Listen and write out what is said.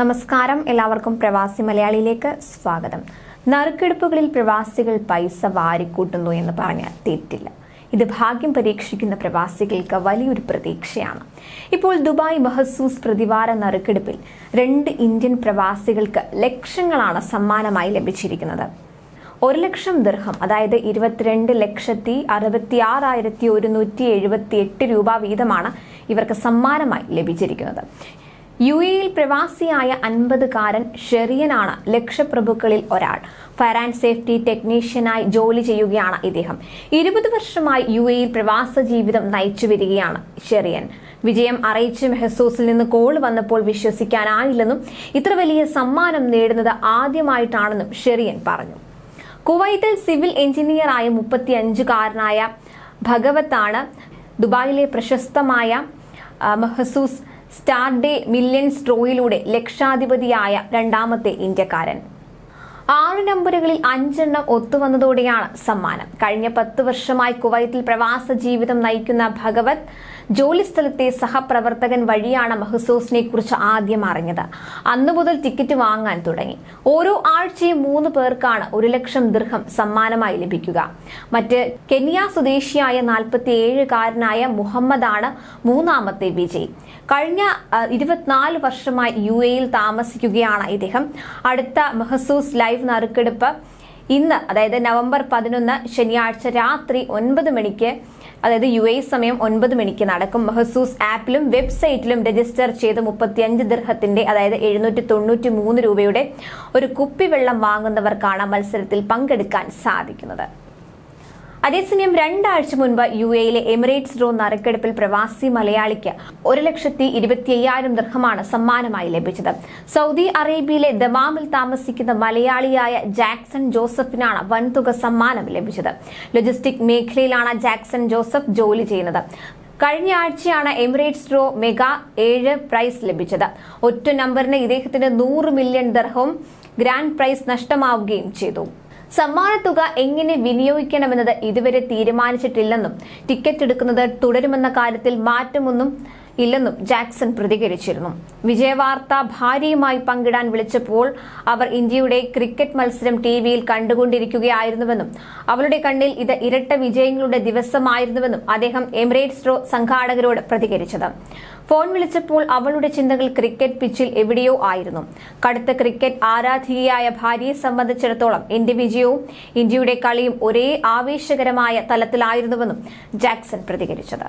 നമസ്കാരം. എല്ലാവർക്കും പ്രവാസി മലയാളിയിലേക്ക് സ്വാഗതം. നറുക്കെടുപ്പുകളിൽ പ്രവാസികൾ പൈസ വാരിക്കൂട്ടുന്നു എന്ന് പറഞ്ഞാൽ തെറ്റില്ല. ഇത് ഭാഗ്യം പരീക്ഷിക്കുന്ന പ്രവാസികൾക്ക് വലിയൊരു പ്രതീക്ഷയാണ്. ഇപ്പോൾ ദുബായ് മഹസൂസ് പ്രതിവാര നറുക്കെടുപ്പിൽ രണ്ട് ഇന്ത്യൻ പ്രവാസികൾക്ക് ലക്ഷങ്ങളാണ് സമ്മാനമായി ലഭിച്ചിരിക്കുന്നത്. ഒരു ലക്ഷം ദീർഘം അതായത് ഇരുപത്തിരണ്ട് ലക്ഷത്തി അറുപത്തി ആറായിരത്തി ഒരുന്നൂറ്റി എഴുപത്തി എട്ട് രൂപ വീതമാണ് ഇവർക്ക് സമ്മാനമായി ലഭിച്ചിരിക്കുന്നത്. യു എയിൽ പ്രവാസിയായ അൻപതുകാരൻ ഷെറിയനാണ് ലക്ഷപ്രഭുക്കളിൽ ഒരാൾ. ഫയർ ആൻഡ് സേഫ്റ്റി ടെക്നീഷ്യനായി ജോലി ചെയ്യുകയാണ് ഇദ്ദേഹം. ഇരുപത് വർഷമായി യു എയിൽ പ്രവാസ ജീവിതം നയിച്ചു വരികയാണ് ഷെറിയൻ. വിജയം അറിയിച്ച് മെഹസൂസിൽ നിന്ന് കോൾ വന്നപ്പോൾ വിശ്വസിക്കാനായില്ലെന്നും ഇത്ര വലിയ സമ്മാനം നേടുന്നത് ആദ്യമായിട്ടാണെന്നും ഷെറിയൻ പറഞ്ഞു. കുവൈത്തിൽ സിവിൽ എഞ്ചിനീയറായ മുപ്പത്തി അഞ്ചുകാരനായ ഭഗവത്താണ് ദുബായിലെ പ്രശസ്തമായ മഹസൂസ് സ്റ്റാർ ഡേ മില്യൺസ് ഡ്രോയിലൂടെ ലക്ഷാധിപതിയായ രണ്ടാമത്തെ ഇന്ത്യക്കാരൻ. ആറ് നമ്പറുകളിൽ അഞ്ചെണ്ണം ഒത്തുവന്നതോടെയാണ് സമ്മാനം. കഴിഞ്ഞ പത്ത് വർഷമായി കുവൈത്തിൽ പ്രവാസ ജീവിതം നയിക്കുന്ന ഭഗവത് ജോലിസ്ഥലത്തെ സഹപ്രവർത്തകൻ വഴിയാണ് മഹസൂസിനെ കുറിച്ച് ആദ്യം അറിഞ്ഞത്. അന്നു മുതൽ ടിക്കറ്റ് വാങ്ങാൻ തുടങ്ങി. ഓരോ ആഴ്ചയും മൂന്ന് പേർക്കാണ് ഒരു ലക്ഷം ദീർഘം സമ്മാനമായി ലഭിക്കുക. മറ്റ് കെനിയ സ്വദേശിയായ നാൽപ്പത്തി ഏഴുകാരനായ മുഹമ്മദാണ് മൂന്നാമത്തെ വിജയി. കഴിഞ്ഞ ഇരുപത്തിനാല് വർഷമായി യു എയിൽ താമസിക്കുകയാണ് ഇദ്ദേഹം. അടുത്ത മഹസൂസ് ലൈവ് നറുക്കെടുപ്പ്. ഇന്ന് അതായത് നവംബർ പതിനൊന്ന് ശനിയാഴ്ച രാത്രി ഒൻപത് മണിക്ക് അതായത് യു എ സമയം ഒൻപത് മണിക്ക് നടക്കും. മെഹസൂസ് ആപ്പിലും വെബ്സൈറ്റിലും രജിസ്റ്റർ ചെയ്ത് മുപ്പത്തിയഞ്ച് ദിർഹത്തിന്റെ അതായത് എഴുന്നൂറ്റി തൊണ്ണൂറ്റി മൂന്ന് രൂപയുടെ ഒരു കുപ്പിവെള്ളം വാങ്ങുന്നവർക്കാണ് മത്സരത്തിൽ പങ്കെടുക്കാൻ സാധിക്കുന്നത്. അതേസമയം രണ്ടാഴ്ച മുൻപ് യു എയിലെ എമിറേറ്റ്സ് ഡ്രോ നറുക്കെടുപ്പിൽ പ്രവാസി മലയാളിക്ക് ഒരു ലക്ഷത്തി ഇരുപത്തി അയ്യായിരം ദർഹമാണ് സമ്മാനമായി ലഭിച്ചത്. സൗദി അറേബ്യയിലെ ദമാമിൽ താമസിക്കുന്ന മലയാളിയായ ജാക്സൺ ജോസഫിനാണ് വൻതുക സമ്മാനം ലഭിച്ചത്. ലോജിസ്റ്റിക് മേഖലയിലാണ് ജാക്സൺ ജോസഫ് ജോലി ചെയ്യുന്നത്. കഴിഞ്ഞ ആഴ്ചയാണ് എമിറേറ്റ്സ് ഡ്രോ മെഗാ ഏഴ് പ്രൈസ് ലഭിച്ചത്. ഒറ്റ നമ്പറിന് ഇദ്ദേഹത്തിന് നൂറ് മില്യൺ ദർഹവും ഗ്രാൻഡ് പ്രൈസ് നഷ്ടമാവുകയും ചെയ്തു. സമ്മാനത്തുക എങ്ങനെ വിനിയോഗിക്കണമെന്നത് ഇതുവരെ തീരുമാനിച്ചിട്ടില്ലെന്നും ടിക്കറ്റ് എടുക്കുന്നത് തുടരുമെന്ന കാര്യത്തിൽ മാറ്റമൊന്നും ഇല്ലെന്നും ജാക്സൺ പ്രതികരിച്ചിരുന്നു. വിജയവാർത്ത ഭാര്യയുമായി പങ്കിടാൻ വിളിച്ചപ്പോൾ അവർ ഇന്ത്യയുടെ ക്രിക്കറ്റ് മത്സരം ടി വിയിൽ കണ്ടുകൊണ്ടിരിക്കുകയായിരുന്നുവെന്നും അവളുടെ കണ്ണിൽ ഇത് ഇരട്ട വിജയങ്ങളുടെ ദിവസമായിരുന്നുവെന്നും അദ്ദേഹം എമിറേറ്റ്സ് റോ സംഘാടകരോട് പ്രതികരിച്ചത്. ഫോൺ വിളിച്ചപ്പോൾ അവളുടെ ചിന്തകൾ ക്രിക്കറ്റ് പിച്ചിൽ എവിടെയോ ആയിരുന്നു. കടുത്ത ക്രിക്കറ്റ് ആരാധികയായ ഭാര്യയെ സംബന്ധിച്ചിടത്തോളം എന്റെ വിജയവും ഇന്ത്യയുടെ കളിയും ഒരേ ആവേശകരമായ തലത്തിലായിരുന്നുവെന്നും ജാക്സൺ പ്രതികരിച്ചത്.